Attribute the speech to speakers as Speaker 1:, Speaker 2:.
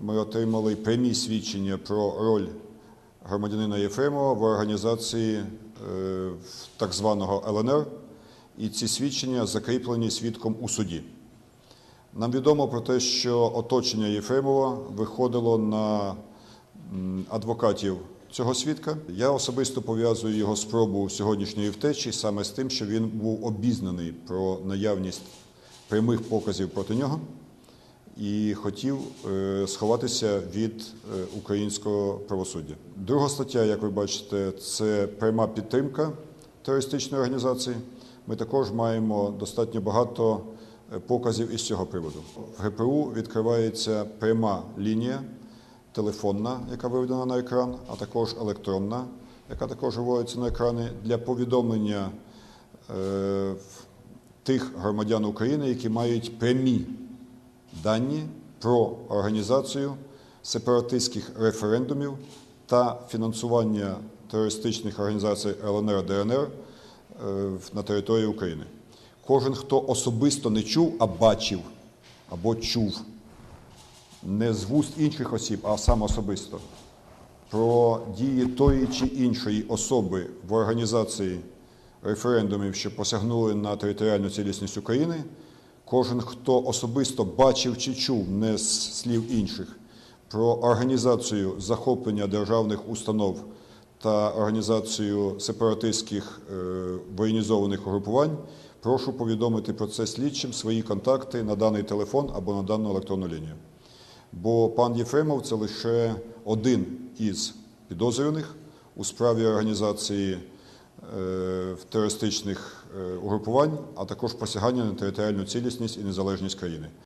Speaker 1: Ми отримали прямі свідчення про роль громадянина Єфремова в організації е, так званого ЛНР, і ці свідчення закріплені свідком у суді. Нам відомо про те, що оточення Єфремова виходило на адвокатів цього свідка. Я особисто пов'язую його спробу сьогоднішньої втечі саме з тим, що він був обізнаний про наявність прямих показів проти нього і хотів е, сховатися від е, українського правосуддя. Друга стаття, як ви бачите, це пряма підтримка терористичної організації. Ми також маємо достатньо багато е, показів із цього приводу. В ГПУ відкривається пряма лінія телефонна, яка виведена на екран, а також електронна, яка також виводиться на екрани для повідомлення тих громадян України, які мають прямі дані про організацію сепаратистських референдумів та фінансування терористичних організацій ЛНР ДНР е, на території України. Кожен, хто особисто не чув, а бачив або чув, не з вуст інших осіб, а сам особисто, про дії тої чи іншої особи в організації референдумів, що посягнули на територіальну цілісність України, кожен, хто особисто бачив чи чув, не з слів інших, про організацію захоплення державних установ та організацію сепаратистських е, воєнізованих угрупувань, прошу повідомити про це слідчим свої контакти на даний телефон або на дану електронну лінію. Бо пан Єфремов це лише один із підозрюваних у справі організації терористичних е, угрупувань, а також посягання на територіальну цілісність і незалежність країни.